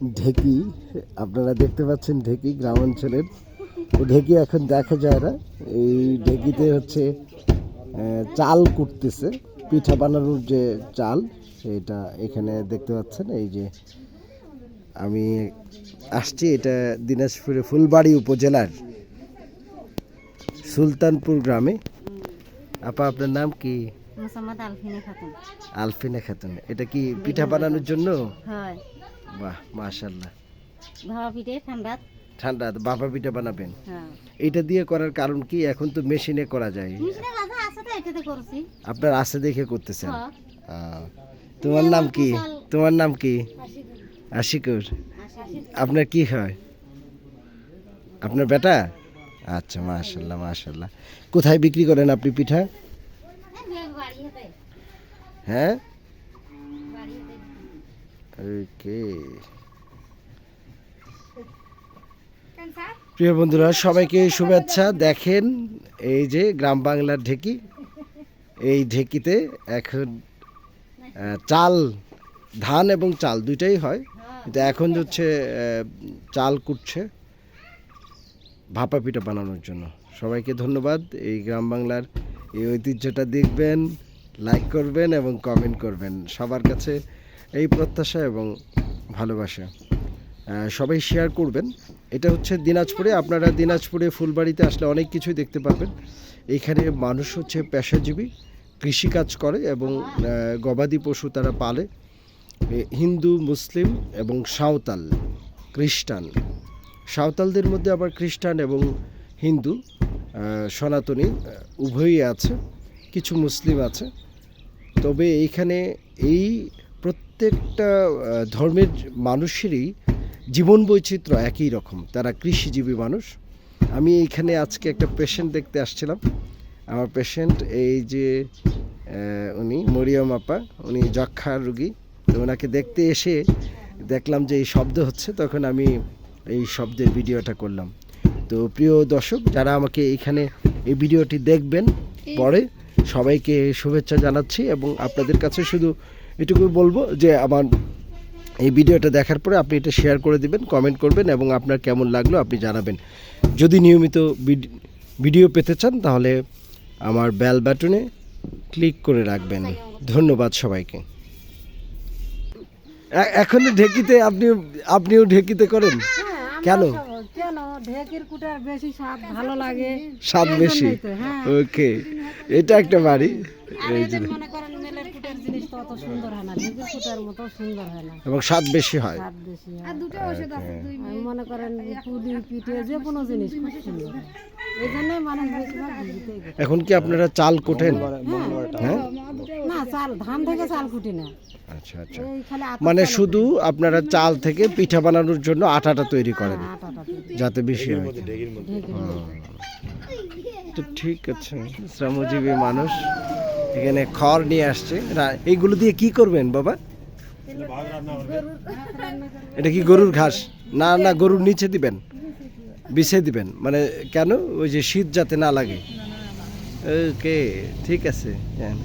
ঢেকি আপনারা দেখতে পাচ্ছেন ঢেকি গ্রাম অঞ্চলের। এই ঢেকি এখন দেখা যায় না। এই ঢেকিতে হচ্ছে চাল কুটতেছে। পিঠা বানানোর যে চাল সেটা এখানে দেখতে পাচ্ছেন। এই যে আমি আসছি এটা দিনাজপুরে ফুলবাড়ি উপজেলার সুলতানপুর গ্রামে। আপা আপনার নাম কি? আলফিনা খাতুন। এটা কি পিঠা বানানোর জন্য? হয়। বাহ মাশাল্লাহ ভাবা পিঠে ঠান্ডা ঠান্ডা বাবা পিঠা বানাবেন। হ্যাঁ। এটা দিয়ে করার কারণ কি? এখন তো মেশিনে করা যায়। আপনার আছে দেখে করতেছেন? হ্যাঁ। তোমার নাম কি? তোমার নাম কি? আশিকুর। আপনার কি হয়? আপনার বেটা? আচ্ছা মাশাল্লাহ মাশাল্লাহ কোথায় বিক্রি করেন আপনি পিঠা? হ্যাঁ? ওকে প্রিয় বন্ধুরা, সবাইকে শুভেচ্ছা। দেখেন এই যে গ্রাম বাংলার ঢেকি। এই ঢেকিতে এখন চাল, ধান এবং চাল দুইটাই হয়। কিন্তু এখন হচ্ছে চাল কুটছে, ভাপা পিঠা বানানোর জন্য। সবাইকে ধন্যবাদ। এই গ্রাম বাংলার এই ঐতিহ্যটা দেখবেন লাইক করবেন এবং কমেন্ট করবেন। সবার কাছে এই প্রত্যাশা এবং ভালোবাসা সবাই শেয়ার করবেন। এটা হচ্ছে দিনাজপুরে, আপনারা দিনাজপুরে, ফুলবাড়িতে আসলে অনেক কিছুই দেখতে পাবেন এখানে মানুষ হচ্ছে পেশাজীবী, কৃষিকাজ করে এবং গবাদি পশু তারা পালে। হিন্দু, মুসলিম এবং সাঁওতাল, খ্রিস্টান। সাঁওতালদের মধ্যে আবার খ্রিস্টান এবং হিন্দু সনাতনী উভয়ই আছে, কিছু মুসলিম আছে। তবে এইখানে এই প্রত্যেকটা ধর্মের মানুষেরই জীবন বৈচিত্র্য একই রকম। তারা কৃষিজীবী মানুষ। আমি এইখানে আজকে একটা পেশেন্ট দেখতে আসছিলাম। আমার পেশেন্ট এই যে উনি মরিয়ম আপা উনি যক্ষার রুগী। তো ওনাকে দেখতে এসে দেখলাম যে এই শব্দ হচ্ছে তখন আমি এই শব্দের ভিডিওটা করলাম। তো প্রিয় দর্শক যারা আমাকে এখানে এই ভিডিওটি দেখবেন পরে সবাইকে শুভেচ্ছা জানাচ্ছি এবং আপনাদের কাছে শুধু এটুকু বলব যে আমার এই ভিডিওটা দেখার পরে আপনি এটা শেয়ার করে দিবেন কমেন্ট করবেন এবং আপনার কেমন লাগল আপনি জানাবেন। যদি নিয়মিত ভিড- ভিডিও পেতে চান তাহলে আমার বেল বাটনে ক্লিক করে রাখবেন। ধন্যবাদ সবাইকে। এখনও ঢেকিতে আপনি আপনিও ঢেকিতে করেন? কেন? কেন? ঢেকির কুটার বেশি স্বাদ ভালো লাগে। স্বাদ বেশি? হ্যাঁ। ওকে এটা একটা বাড়ি। মনে অত সুন্দর হয় না মতো সুন্দর হয় না। এবং স্বাদ বেশি হয়। স্বাদ বেশি হয়। মনে করেন পুলি পিঠে যে কোনো জিনিস খুব সুন্দর। এই জন্যই মানুষ বেশিরভাগ ঢেকিতেই এখন কি আপনারা চাল কোটেন? হ্যাঁ। না চাল ধান থেকে চাল কুটি না। আচ্ছা আচ্ছা। মানে শুধু আপনারা চাল থেকে পিঠা বানানোর জন্য আটাটা তৈরি করেন যাতে বেশি হয়। তো ঠিক আছে শ্রমজীবী মানুষ। এখানে খড় নিয়ে আসছে। এইগুলো দিয়ে কি করবেন, বাবা? এটা কি গরুর ঘাস? না না, গরুর নিচে দিবেন? বিছে দিবেন? মানে কেন? ওই যে শীত যাতে না লাগে। ওকে, ঠিক আছে হ্যাঁ